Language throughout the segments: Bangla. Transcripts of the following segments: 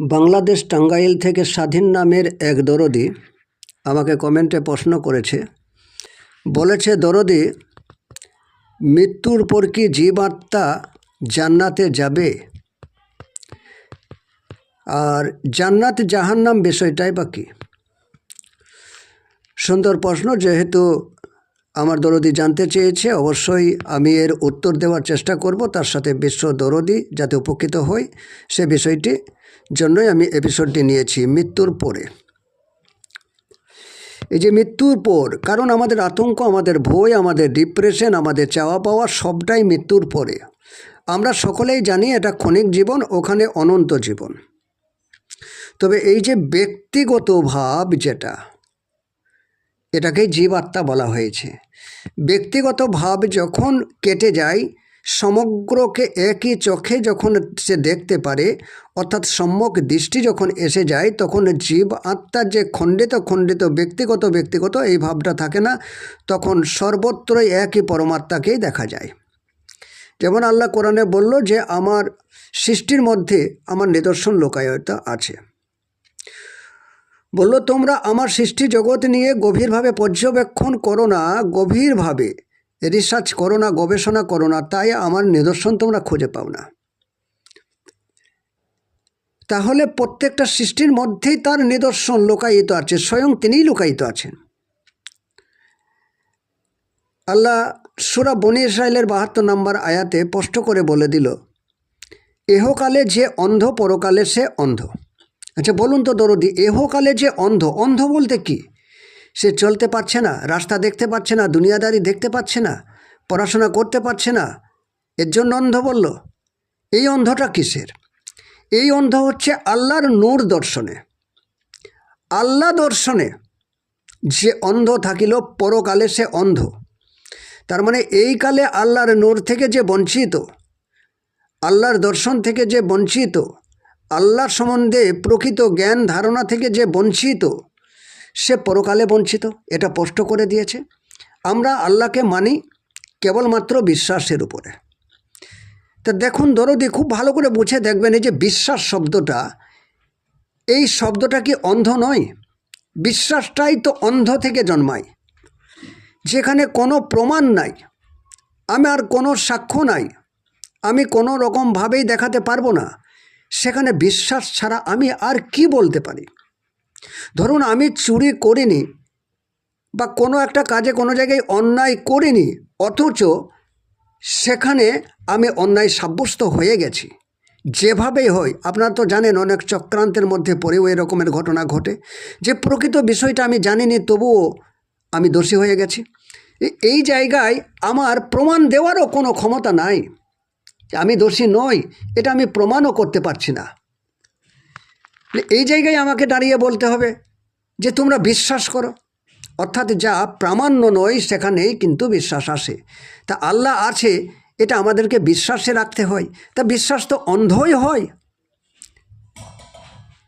বাংলাদেশ টাঙ্গাইল থেকে স্বাধীন নামের এক দরদি আমাকে কমেন্টে প্রশ্ন করেছে। বলেছে, দরদি, মৃত্যুর পর কি জীবাত্মা জান্নাতে যাবে? আর জান্নাত জাহান্নাম বিষয়টাই বা সুন্দর প্রশ্ন, যেহেতু আমার দরদি জানতে চেয়েছে, অবশ্যই আমি এর উত্তর দেওয়ার চেষ্টা করব, তার সাথে বিশ্ব দরদি যাতে উপকৃত হই, সে বিষয়টি জন্যই আমি এপিসোডটি নিয়েছি, মৃত্যুর পরে। এই যে মৃত্যুর পর, কারণ আমাদের আতঙ্ক, আমাদের ভয়, আমাদের ডিপ্রেশন আমাদের চাওয়া পাওয়া সবটাই মৃত্যুর পরে। আমরা সকলেই জানি এটা ক্ষণিক জীবন, ওখানে অনন্ত জীবন। তবে এই যে ব্যক্তিগত ভাব যেটা এটাকেই জীবাত্মা বলা হয়েছে। ব্যক্তিগত ভাব যখন কেটে যায়, সমগ্রকে একই চোখে যখন সে দেখতে পারে, অর্থাৎ সম্যক দৃষ্টি যখন এসে যায়, তখন জীব আত্মার যে খণ্ডিত খণ্ডিত, ব্যক্তিগত ব্যক্তিগত এই ভাবটা থাকে না, তখন সর্বত্রই একই পরমাত্মাকেই দেখা যায়। যেমন আল্লাহ কোরআনে বলল যে, আমার সৃষ্টির মধ্যে আমার নিদর্শন লোকায়তা আছে। বলল, তোমরা আমার সৃষ্টি জগৎ নিয়ে গভীরভাবে পর্যবেক্ষণ করো না, গভীরভাবে। রিসার্চ করো না, গবেষণা করো না, তাই আমার নিদর্শন তোমরা খুঁজে পাও না। তাহলে প্রত্যেকটা সৃষ্টির মধ্যেই তার নিদর্শন লোকায়িত আছে, স্বয়ং তিনিই লোকায়িত আছেন। আল্লাহ সুরা বনি ইসরায়েলের বাহাত্তর নম্বর আয়াতে স্পষ্ট করে বলে দিল, এহকালে যে অন্ধ, পরকালে সে অন্ধ। আচ্ছা বলুন তো দরদি, এহকালে যে অন্ধ অন্ধ বলতে কি? সে চলতে পারছে না, রাস্তা দেখতে পাচ্ছে না, দুনিয়াদারি দেখতে পাচ্ছে না, পড়াশোনা করতে পারছে না, এর জন্য অন্ধ বলল। এই অন্ধটা কিসের? এই অন্ধ হচ্ছে আল্লাহর নূর দর্শনে। আল্লাহ দর্শনে যে অন্ধ থাকিল, পরকালে সে অন্ধ। তার মানে এই কালে আল্লাহর নূর থেকে যে বঞ্চিত, আল্লাহর দর্শন থেকে যে বঞ্চিত আল্লাহর সম্বন্ধে প্রকৃত জ্ঞান ধারণা থেকে যে বঞ্চিত, সে পরকালে বঞ্চিত। এটা স্পষ্ট করে দিয়েছে। আমরা আল্লাহকে মানি কেবলমাত্র বিশ্বাসের উপরে। তা দেখুন, দরদি খুব ভালো করে বুঝে দেখবেন এই যে বিশ্বাস শব্দটা। এই শব্দটা কি অন্ধ নয়? বিশ্বাসটাই তো অন্ধ থেকে জন্মায়। যেখানে কোনো প্রমাণ নাই আমার কোনো সাক্ষ্য নাই, আমি কোনো রকমভাবেই দেখাতে পারব না। সেখানে বিশ্বাস ছাড়া আমি আর কি বলতে পারি? ধরুন আমি চুরি করিনি বা কোনো একটা কাজে কোনো জায়গায় অন্যায় করিনি, অথচ সেখানে আমি অন্যায় সাব্যস্ত হয়ে গেছি। যেভাবেই হয়, আপনারা তো জানেন অনেক চক্রান্তের মধ্যে পড়েও এরকমের ঘটনা ঘটে। যে প্রকৃত বিষয়টা আমি জানিনি, তবুও আমি দোষী হয়ে গেছি। এই জায়গায় আমার প্রমাণ দেওয়ারও কোনো ক্ষমতা নাই। আমি দোষী নই, এটা আমি প্রমাণও করতে পারছি না। এই জায়গায় আমাকে দাঁড়িয়ে বলতে হবে যে তোমরা বিশ্বাস করো। অর্থাৎ যা প্রামাণ্য নয়, সেখানেই কিন্তু বিশ্বাস আসে। তা আল্লাহ আছে, এটা আমাদেরকে বিশ্বাসে রাখতে হয়। তা বিশ্বাস তো অন্ধই হয়।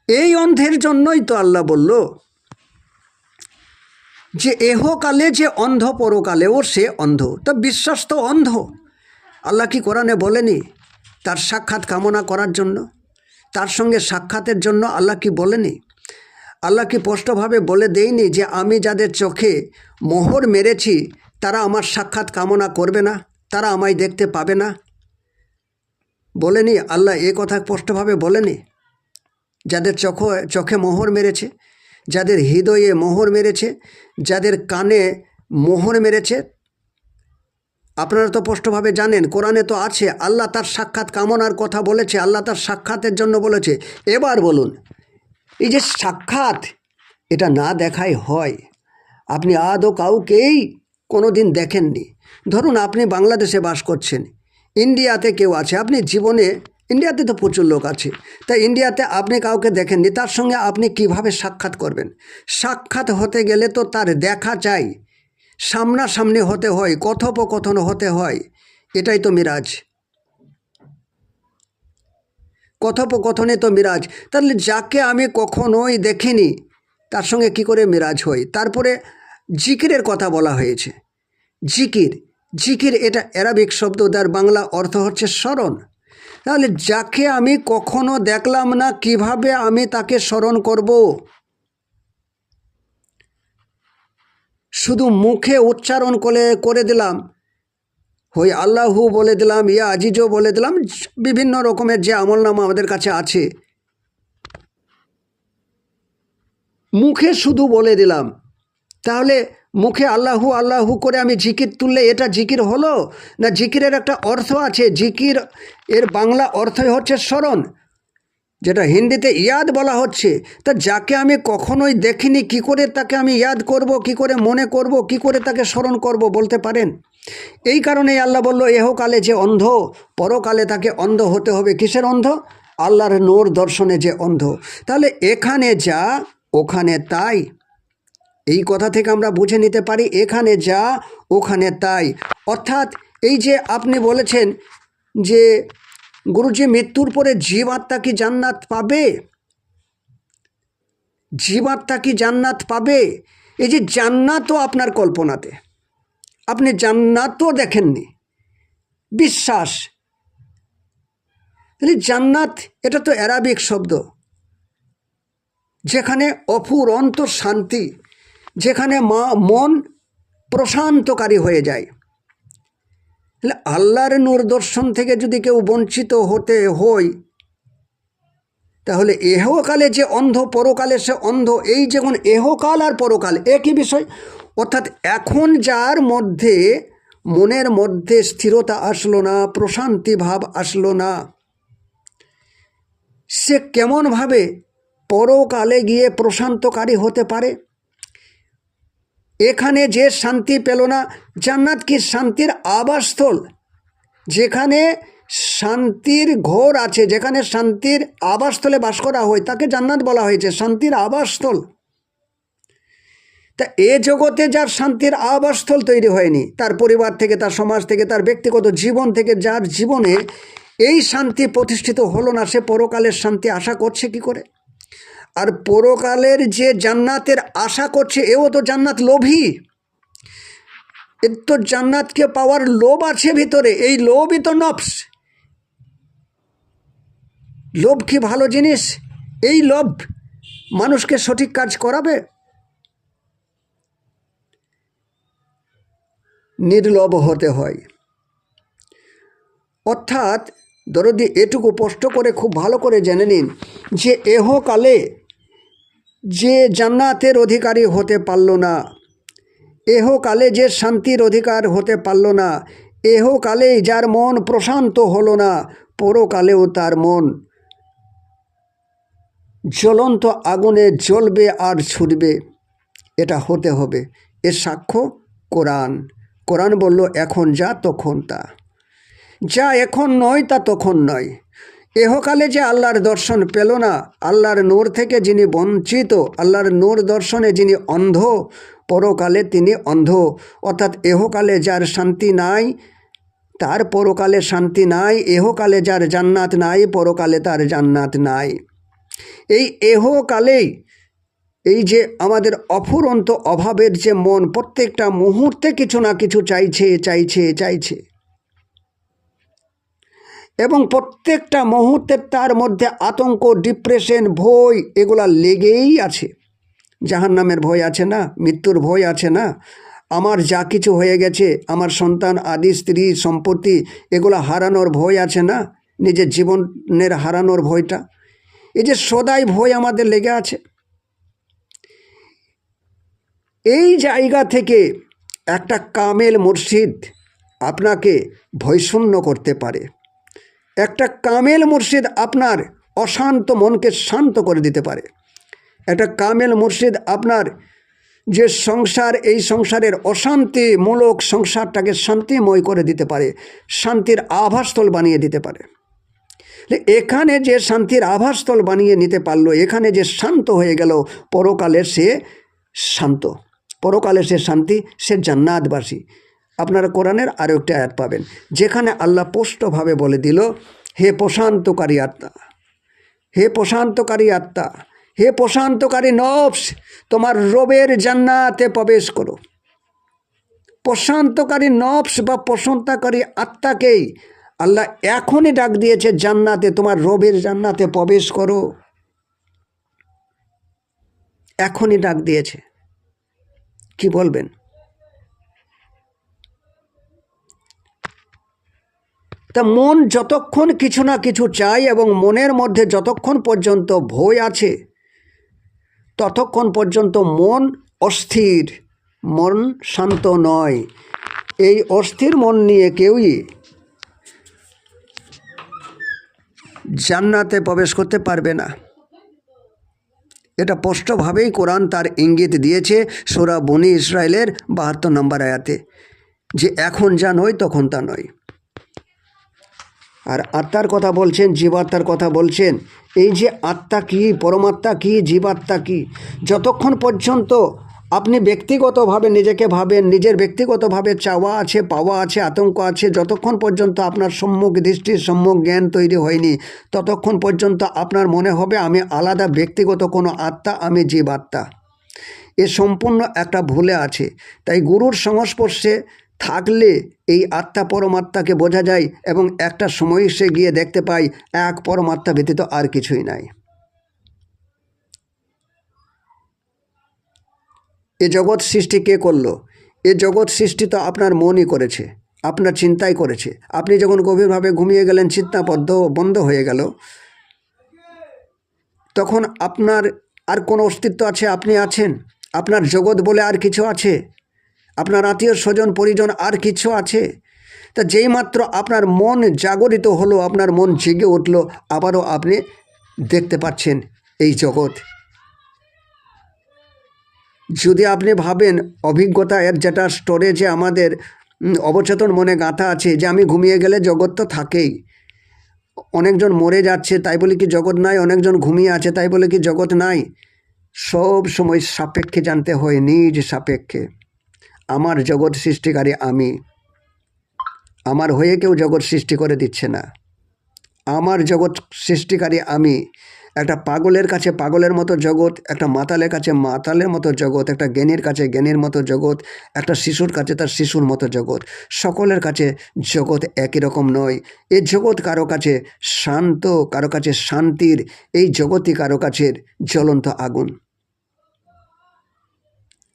এই অন্ধের জন্যই তো আল্লাহ বলল যে এহকালে যে অন্ধ, পরকালেও সে অন্ধ। তা বিশ্বাস তো অন্ধ। আল্লাহ কি কোরআনে বলেনি? তার সাক্ষাৎ কামনা করার জন্য? তার সঙ্গে সাক্ষাতের জন্য আল্লাহ কি বলেনি? আল্লাহ কি স্পষ্টভাবে বলে দেয়নি যে আমি যাদের চোখে মোহর মেরেছি, তারা আমার সাক্ষাৎ কামনা করবে না? তারা আমায় দেখতে পাবে না? বলেনি আল্লাহ এ কথা স্পষ্টভাবে বলেনি? যাদের চোখ, চোখে মোহর মেরেছে, যাদের হৃদয়ে মোহর মেরেছে, যাদের কানে মোহর মেরেছে আপনারা তো স্পষ্টভাবে জানেন, কোরআনে তো আছে, আল্লাহ তার সাক্ষাৎ কামনার কথা বলেছে, আল্লাহ তার সাক্ষাতের জন্য বলেছে। এবার বলুন, এই যে সাক্ষাৎ, এটা না দেখাই হয়। আপনি আদৌ কাউকেই কোনো দিন দেখেননি। ধরুন, আপনি বাংলাদেশে বাস করছেন, ইন্ডিয়াতে কেউ আছে, আপনি জীবনে, ইন্ডিয়াতে তো প্রচুর লোক আছে তাই ইন্ডিয়াতে আপনি কাউকে দেখেননি, তার সঙ্গে আপনি কীভাবে সাক্ষাৎ করবেন? সাক্ষাৎ হতে গেলে তো তার দেখা চাই। সামনাসামনি হতে হয়, কথোপকথন হতে হয়। এটাই তো মিরাজ। কথোপকথনে তো মিরাজ। তাহলে যাকে আমি কখনোই দেখিনি, তার সঙ্গে কি করে মিরাজ হই? তারপরে জিকিরের কথা বলা হয়েছে। জিকির জিকির এটা অ্যারাবিক শব্দ যার বাংলা অর্থ হচ্ছে স্মরণ। তাহলে যাকে আমি কখনো দেখলাম না, কীভাবে আমি তাকে স্মরণ করব? শুধু মুখে উচ্চারণ করে করে দিলাম। হই আল্লাহু বলে দিলাম, ইয়া আজিজও বলে দিলাম, বিভিন্ন রকমের যে আমলনামা আমাদের কাছে আছে। মুখে শুধু বলে দিলাম। তাহলে মুখে আল্লাহু আল্লাহু করে আমি জিকির তুললে এটা জিকির হলো? না জিকিরের একটা অর্থ আছে? জিকির, এর বাংলা অর্থই হচ্ছে স্মরণ। যেটা হিন্দিতে ইয়াদ বলা হচ্ছে, তা যাকে আমি কখনোই দেখিনি, কি করে তাকে আমি ইয়াদ করব, কি করে মনে করব, কি করে তাকে স্মরণ করব বলতে পারেন? এই কারণেই আল্লাহ বলল এহকালে যে অন্ধ, পরকালে তাকে অন্ধ হতে হবে। কিসের অন্ধ? আল্লাহর নোর দর্শনে যে অন্ধ। তাহলে এখানে যা, ওখানে তাই। এই কথা থেকে আমরা বুঝে নিতে পারি, এখানে যা, ওখানে তাই। অর্থাৎ এই যে আপনি বলেছেন যে গুরুজি মৃত্যুর পরে জীবাত্মা কি জান্নাত পাবে? জীবাত্মা কি জান্নাত পাবে? এই যে জান্নাতও আপনার কল্পনাতে। আপনি জান্নাতও দেখেননি। বিশ্বাস। তাহলে জান্নাত, এটা তো অ্যারাবিক শব্দ। যেখানে অফুরন্ত শান্তি, যেখানে মা, মন প্রশান্তকারী হয়ে যায়। তাহলে আল্লাহর নূর দর্শন থেকে যদি কেউ বঞ্চিত হতে হয়, তাহলে এহকালে যে অন্ধ, পরকালে সে অন্ধ, এই যেমন এহকাল আর পরকাল, একই বিষয়। অর্থাৎ এখন যার মধ্যে মনের মধ্যে স্থিরতা আসলো না, প্রশান্তি ভাব আসলো না, সে কেমনভাবে পরকালে গিয়ে প্রশান্তকারী হতে পারে? এখানে যে শান্তি পেল না, জান্নাত কি শান্তির আবাসস্থল? যেখানে শান্তির ঘোর আছে, যেখানে শান্তির আবাসস্থলে বাস করা হয়, তাকে জান্নাত বলা হয়েছে, শান্তির আবাসস্থল। তা এ জগতে যার শান্তির আবাসস্থল তৈরি হয়নি, তার পরিবার থেকে, তার সমাজ থেকে, তার ব্যক্তিগত জীবন থেকে, যার জীবনে এই শান্তি প্রতিষ্ঠিত হলো না, সে পরকালের শান্তি আশা করছে কি করে? আর পরকালের যে জান্নাতের আশা করছে, এও তো জান্নাত লোভী। এর তো জান্নাতকে পাওয়ার লোভ আছে ভিতরে, এই লোভই তো নফস। লোভ কি ভালো জিনিস? এই লোভ মানুষকে সঠিক কাজ করাবে? নির্লভ হতে হয়। অর্থাৎ দরদি এটুকু স্পষ্ট করে, খুব ভালো করে জেনে নিন যে, এহকালে যে জান্নাতের অধিকারী হতে পারল না এহকালে যে শান্তির অধিকার হতে পারল না এহকালেই যার মন প্রশান্ত হলো না, পরকালেও তার মন জ্বলন্ত আগুনে জ্বলবে আর ছুটবে। এটা হতে হবে। এর সাক্ষ্য কোরআন। কোরআন বলল, এখন যা, তখন তা। যা এখন নয়, তা তখন নয়। এহকালে যে আল্লাহর দর্শন পেল না, আল্লাহর নূর থেকে যিনি বঞ্চিত, আল্লাহর নূর দর্শনে যিনি অন্ধ, পরকালে তিনি অন্ধ। অর্থাৎ এহকালে যার শান্তি নাই, তার পরকালে শান্তি নাই, এহকালে যার জান্নাত নাই, পরকালে তার জান্নাত নাই। এই এহকালেই এই যে আমাদের অফুরন্ত অভাবের যে মন, প্রত্যেকটা মুহূর্তে কিছু না কিছু চাইছে চাইছে চাইছে। এবং প্রত্যেকটা মুহূর্তে তার মধ্যে আতঙ্ক ডিপ্রেশন ভয় এগুলা লেগেই আছে। জাহান নামের ভয় আছে না, মৃত্যুর ভয় আছে না। আমার যা কিছু হয়ে গেছে, আমার সন্তান, আদি, স্ত্রী, সম্পত্তি এগুলো হারানোর ভয় আছে না? নিজের জীবনের হারানোর ভয়টা। এই যে সদাই ভয় আমাদের লেগে আছে। এই জায়গা থেকে একটা কামেল মসজিদ আপনাকে ভয়শূন্য করতে পারে। একটা কামেল মুর্শিদ আপনার অশান্ত মনকে শান্ত করে দিতে পারে। একটা কামেল মুর্শিদ আপনার যে সংসার, এই সংসারের অশান্তিমূলক সংসারটাকে শান্তিময় করে দিতে পারে, শান্তির আভাসস্থল বানিয়ে দিতে পারে। এখানে যে শান্তির আভাসস্থল বানিয়ে নিতে পারল, এখানে যে শান্ত হয়ে গেল, পরকালে সে শান্ত। পরকালে সে শান্তি, সে জান্নাতবাসী। আপনারা কোরআনের আরও একটা আয়াত পাবেন। যেখানে আল্লাহ পোষ্টভাবে বলে দিল, হে প্রশান্তকারী আত্মা, হে প্রশান্তকারী আত্মা, হে প্রশান্তকারী নফস, তোমার রবের জান্নাতে প্রবেশ করো। প্রশান্তকারী নফস বা প্রশান্তকারী আত্মাকেই আল্লাহ এখনই ডাক দিয়েছে, জান্নাতে, তোমার রবের জান্নাতে প্রবেশ করো। এখনই ডাক দিয়েছে। কি বলবেন? তা মন যতক্ষণ কিছু না কিছু চাই এবং মনের মধ্যে যতক্ষণ পর্যন্ত ভয় আছে, ততক্ষণ পর্যন্ত মন অস্থির, মন শান্ত নয়। এই অস্থির মন নিয়ে কেউই জান্নাতে প্রবেশ করতে পারবে না। এটা স্পষ্টভাবেই কোরআন তার ইঙ্গিত দিয়েছে সোরা বনি ইসরায়েলের বাহাত্তর নম্বর আয়াতে, যে এখন যা নয় তখন তা নয়। আর আত্মার কথা বলছেন, জীবাত্মার কথা বলছেন। এই যে আত্মা কী, পরমাত্মা কী, জীবাত্মা কী? যতক্ষণ পর্যন্ত আপনি ব্যক্তিগতভাবে নিজেকে ভাবেন, নিজের ব্যক্তিগতভাবে চাওয়া আছে, পাওয়া আছে, আতঙ্ক আছে, যতক্ষণ পর্যন্ত আপনার সম্মুখ দৃষ্টি, সম্মুখ জ্ঞান তৈরি হয়নি, ততক্ষণ পর্যন্ত আপনার মনে হবে, আমি আলাদা ব্যক্তিগত কোনো আত্মা, আমি জীবাত্মা। এ সম্পূর্ণ একটা ভুলে আছে। তাই গুরুর সংস্পর্শে থাকলে এই আত্মা পরমাত্মাকে বোঝা যায় এবং একটা সময় সে গিয়ে দেখতে পাই এক পরমাত্মা ব্যতীত আর কিছুই নাই। এ জগৎ সৃষ্টি কে করল? এ জগৎ সৃষ্টি তো আপনার মনই করেছে, আপনার চিন্তাই করেছে। আপনি যখন গভীরভাবে ঘুমিয়ে গেলেন চিন্তা বদ্ধ বন্ধ হয়ে গেল, তখন আপনার আর কোনো অস্তিত্ব আছে? আপনি আছেন? আপনার জগৎ বলে আর কিছু আছে? আপনার আত্মীয় স্বজন, পরিজন আর কিছু আছে? তা যেই মাত্র আপনার মন জাগরিত হলো, আপনার মন জেগে উঠল, আবারও আপনি দেখতে পাচ্ছেন এই জগৎ। যদি আপনি ভাবেন, অভিজ্ঞতা এর যেটা স্টোরেজে আমাদের অবচেতন মনে গাঁথা আছে, যে আমি ঘুমিয়ে গেলে জগৎ তো থাকেই। অনেকজন মরে যাচ্ছে, তাই বলে কি জগৎ নাই? অনেকজন ঘুমিয়ে আছে, তাই বলে কি জগৎ নাই? সব সময় সাপেক্ষে জানতে হয়, নিজ সাপেক্ষে। আমার জগৎ সৃষ্টিকারী আমি। আমার হয়ে কেউ জগৎ সৃষ্টি করে দিচ্ছে না। আমার জগৎ সৃষ্টিকারী আমি। একটা পাগলের কাছে পাগলের মতো জগৎ, একটা মাতালের কাছে মাতালের মতো জগৎ, একটা জ্ঞানীর কাছে জ্ঞানীর মতো জগৎ, একটা শিশুর কাছে তার শিশুর মতো জগৎ। সকলের কাছে জগৎ একই রকম নয়। এই জগৎ কারও কাছে শান্ত, কারও কাছে শান্তির, এই জগৎই কারও কাছের জ্বলন্ত আগুন।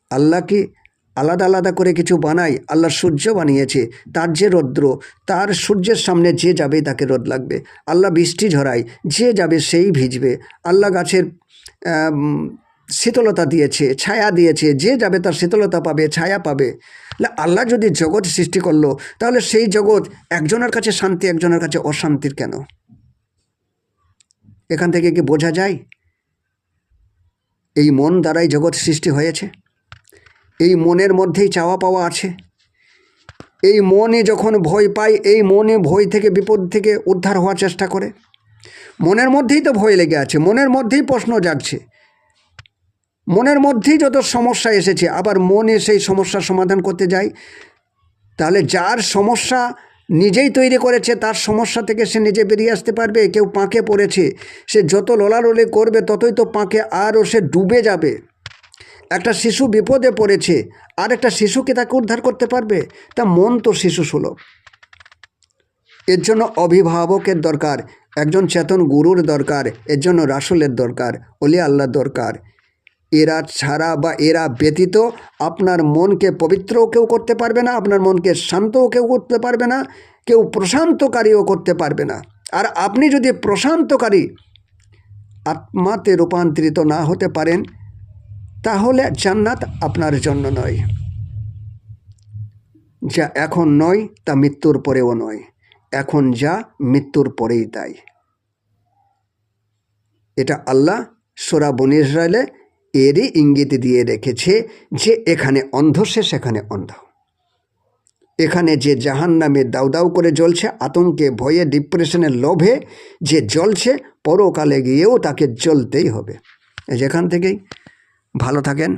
আল্লাহ কি আলাদা আলাদা করে কিছু বানায় আল্লাহ সূর্য বানিয়েছে, তার যে রৌদ্র, তার সূর্যের সামনে যে যাবে তাকে রোদ লাগবে। আল্লাহ বৃষ্টি ঝরায়, যে যাবে সেই ভিজবে। আল্লাহ গাছের শীতলতা দিয়েছে, ছায়া দিয়েছে, যে যাবে তার শীতলতা পাবে, ছায়া পাবে। আল্লাহ যদি জগৎ সৃষ্টি করল, তাহলে সেই জগৎ একজনের কাছে শান্তি, একজনের কাছে অশান্তির কেন? এখান থেকে কি বোঝা যায়? এই মন দ্বারাই জগৎ সৃষ্টি হয়েছে? এই মনের মধ্যেই চাওয়া পাওয়া আছে। এই মনে যখন ভয় পায়, এই মনে ভয় থেকে, বিপদ থেকে উদ্ধার হওয়ার চেষ্টা করে। মনের মধ্যেই তো ভয় লেগে আছে, মনের মধ্যেই প্রশ্ন জাগছে। মনের মধ্যেই যত সমস্যা এসেছে, আবার মনে সেই সমস্যার সমাধান করতে যায়। তাহলে যার সমস্যা নিজেই তৈরি করেছে, তার সমস্যা থেকে সে নিজে বেরিয়ে আসতে পারবে, কেউ পাঁকে পড়েছে। সে যত লোলালোলি করবে, ততই তো পাঁকে আরও সে ডুবে যাবে। একটা শিশু বিপদে পড়েছে, আর একটা শিশুকে তাকে উদ্ধার করতে পারবে, তা মন তো শিশু সুলভ। এর জন্য অভিভাবকের দরকার, একজন চেতন গুরুর দরকার, এর জন্য রাসুলের দরকার, অলি আল্লাহর দরকার। এরা ছাড়া বা এরা ব্যতীত আপনার মনকে পবিত্রও কেউ করতে পারবে না, আপনার মনকে শান্তও কেউ করতে পারবে না, কেউ প্রশান্তকারীও করতে পারবে না। আর আপনি যদি প্রশান্তকারী, আত্মাতে রূপান্তরিত না হতে পারেন তাহলে জান্নাত আপনার জন্য নয়। যা এখন নয়, তা মৃত্যুর পরেও নয়। এখন যা মৃত্যুর পরেই তাই। এটা আল্লাহ সোরা বনি ইসরায়েলে এরই ইঙ্গিত দিয়ে রেখেছে যে এখানে অন্ধ সে সেখানে অন্ধ। এখানে যে জাহান নামে দাউ দাউ করে জ্বলছে, আতঙ্কে, ভয়ে ডিপ্রেশনের লোভে যে জ্বলছে, পরকালে গিয়েও তাকে জ্বলতেই হবে। যেখান থেকেই ভালো থাকেন।